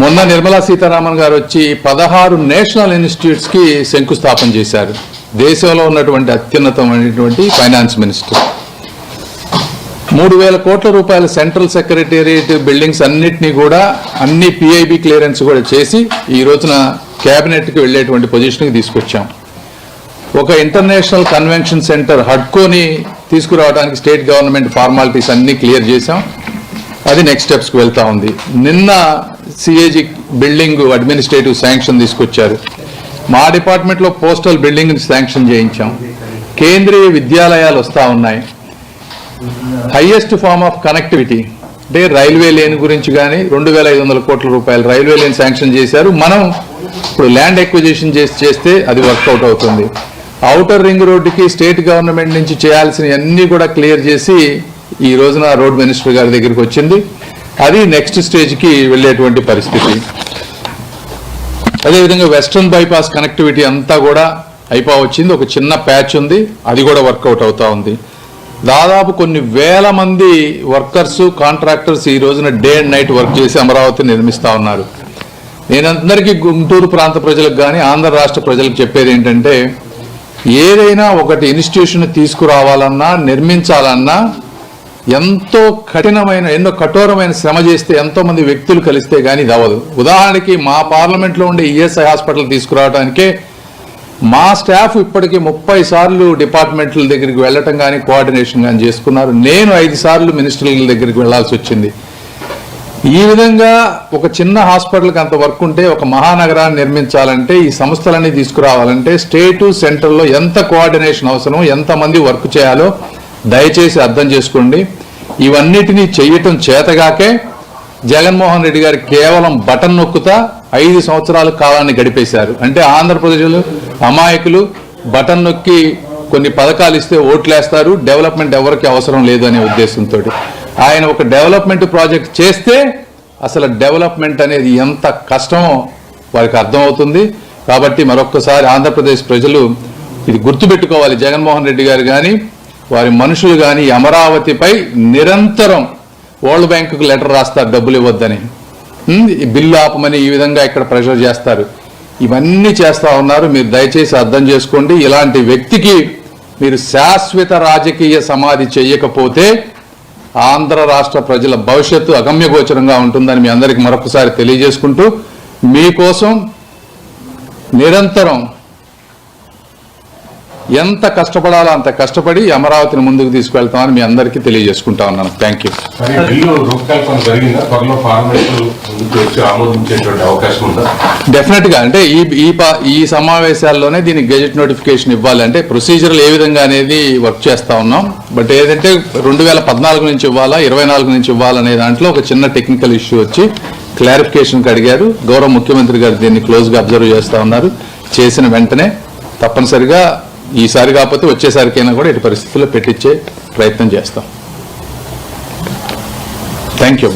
మొన్న నిర్మలా సీతారామన్ గారు వచ్చి పదహారు నేషనల్ ఇన్స్టిట్యూట్స్కి శంకుస్థాపన చేశారు. దేశంలో ఉన్నటువంటి అత్యున్నతమైనటువంటి ఫైనాన్స్ మినిస్టర్. మూడు వేల కోట్ల రూపాయల సెంట్రల్ సెక్రటేరియట్ బిల్డింగ్స్ అన్నిటినీ కూడా అన్ని పిఐబి క్లియరెన్స్ కూడా చేసి ఈ రోజున క్యాబినెట్కి వెళ్ళేటువంటి పొజిషన్కి తీసుకొచ్చాం. ఒక ఇంటర్నేషనల్ కన్వెన్షన్ సెంటర్ హడ్కోని తీసుకురావడానికి స్టేట్ గవర్నమెంట్ ఫార్మాలిటీస్ అన్నీ క్లియర్ చేశాం. అది నెక్స్ట్ స్టెప్స్కి వెళ్తా ఉంది. నిన్న సిఏజీ బిల్డింగ్ అడ్మినిస్ట్రేటివ్ శాంక్షన్ తీసుకొచ్చారు. మా డిపార్ట్మెంట్లో పోస్టల్ బిల్డింగ్ శాంక్షన్ చేయించాం. కేంద్రీయ విద్యాలయాలు వస్తూ ఉన్నాయి. Highest form of connectivity. అంటే రైల్వే లేన్ గురించి కానీ రెండు వేల ఐదు వందల కోట్ల రూపాయలు రైల్వే లేన్ శాంక్షన్ చేశారు. మనం ఇప్పుడు ల్యాండ్ ఎక్విజిషన్ చేసి చేస్తే అది వర్కౌట్ అవుతుంది. అవుటర్ రింగ్ రోడ్డుకి స్టేట్ గవర్నమెంట్ నుంచి చేయాల్సిన అన్నీ కూడా క్లియర్ చేసి ఈ రోజున రోడ్ మినిస్టర్ గారి దగ్గరికి వచ్చింది. అది నెక్స్ట్ స్టేజ్కి వెళ్ళేటువంటి పరిస్థితి. అదేవిధంగా వెస్ట్రన్ బైపాస్ కనెక్టివిటీ అంతా కూడా అయిపో వచ్చింది ఒక చిన్న ప్యాచ్ ఉంది. అది కూడా వర్కౌట్ అవుతా ఉంది. దాదాపు కొన్ని వేల మంది వర్కర్స్ కాంట్రాక్టర్స్ ఈ రోజున డే అండ్ నైట్ వర్క్ చేసి అమరావతిని నిర్మిస్తూ ఉన్నారు. నేను అందరికీ గుంటూరు ప్రాంత ప్రజలకు కానీ ఆంధ్ర రాష్ట్ర ప్రజలకు చెప్పేది ఏంటంటే ఏదైనా ఒకటి ఇన్స్టిట్యూషన్ తీసుకురావాలన్నా నిర్మించాలన్నా ఎంతో కఠినమైన ఎన్నో కఠోరమైన శ్రమ చేస్తే ఎంతో మంది వ్యక్తులు కలిస్తే కానీ ఇది అవ్వదు ఉదాహరణకి మా పార్లమెంట్లో ఉండే ఈఎస్ఐ హాస్పిటల్ తీసుకురావడానికే మా స్టాఫ్ ఇప్పటికీ ముప్పై సార్లు డిపార్ట్మెంట్ల దగ్గరికి వెళ్ళటం కానీ కోఆర్డినేషన్ కానీ చేసుకున్నారు. నేను ఐదు సార్లు మినిస్టర్ల దగ్గరికి వెళ్ళాల్సి వచ్చింది. ఈ విధంగా ఒక చిన్న హాస్పిటల్కి అంత వర్క్ ఉంటే ఒక మహానగరాన్ని నిర్మించాలంటే ఈ సంస్థలన్నీ తీసుకురావాలంటే స్టేటు సెంట్రల్లో ఎంత కోఆర్డినేషన్ అవసరం ఎంతమంది వర్క్ చేయాలో దయచేసి అర్థం చేసుకోండి. ఇవన్నిటినీ చేయటం చేతగాకే జగన్మోహన్ రెడ్డి గారు కేవలం బటన్ నొక్కుతా ఐదు సంవత్సరాల కాలాన్ని గడిపేశారు. అంటే ఆంధ్రప్రదేశ్లో అమాయకులు బటన్ నొక్కి కొన్ని పథకాలు ఇస్తే ఓట్లేస్తారు డెవలప్మెంట్ ఎవరికి అవసరం లేదు అనే ఉద్దేశంతో. ఆయన ఒక డెవలప్మెంట్ ప్రాజెక్ట్ చేస్తే అసలు డెవలప్మెంట్ అనేది ఎంత కష్టమో వారికి అర్థమవుతుంది. కాబట్టి మరొక్కసారి ఆంధ్రప్రదేశ్ ప్రజలు ఇది గుర్తుపెట్టుకోవాలి. జగన్మోహన్ రెడ్డి గారు కానీ వారి మనుషులు కానీ అమరావతిపై నిరంతరం వరల్డ్ బ్యాంకుకు లెటర్ రాస్తారు డబ్బులు ఇవ్వద్దని. బిల్లు ఆపమని ఈ విధంగా ఇక్కడ ప్రెషర్ చేస్తారు. ఇవన్నీ చేస్తా ఉన్నారు. మీరు దయచేసి అర్థం చేసుకోండి. ఇలాంటి వ్యక్తికి మీరు శాశ్వత రాజకీయ సమాధి చేయకపోతే ఆంధ్ర రాష్ట్ర ప్రజల భవిష్యత్తు అగమ్యగోచరంగా ఉంటుందని మీ అందరికి మరొకసారి తెలియజేసుకుంటూ మీకోసం నిరంతరం ఎంత కష్టపడాలో అంత కష్టపడి అమరావతిని ముందుకు తీసుకెళ్తామని మీ అందరికీ తెలియజేసుకుంటా ఉన్నాను. థ్యాంక్ యూ డెఫినెట్గా. అంటే ఈ ఈ సమావేశాల్లోనే దీనికి గెజెట్ నోటిఫికేషన్ ఇవ్వాలి. అంటే ప్రొసీజర్లు ఏ విధంగా అనేది వర్క్ చేస్తా ఉన్నాం. బట్ ఏదంటే రెండు వేల పద్నాలుగు నుంచి ఇవ్వాలా ఇరవై నాలుగు నుంచి ఇవ్వాలనే దాంట్లో ఒక చిన్న టెక్నికల్ ఇష్యూ వచ్చి క్లారిఫికేషన్కి అడిగారు గౌరవ ముఖ్యమంత్రి గారు దీన్ని క్లోజ్గా అబ్జర్వ్ చేస్తా ఉన్నారు. చేసిన వెంటనే తప్పనిసరిగా ఈసారి కాకపోతే వచ్చేసరికైనా కూడా ఇటు పరిస్థితుల్లో పెట్టించే ప్రయత్నం చేస్తాం. Thank you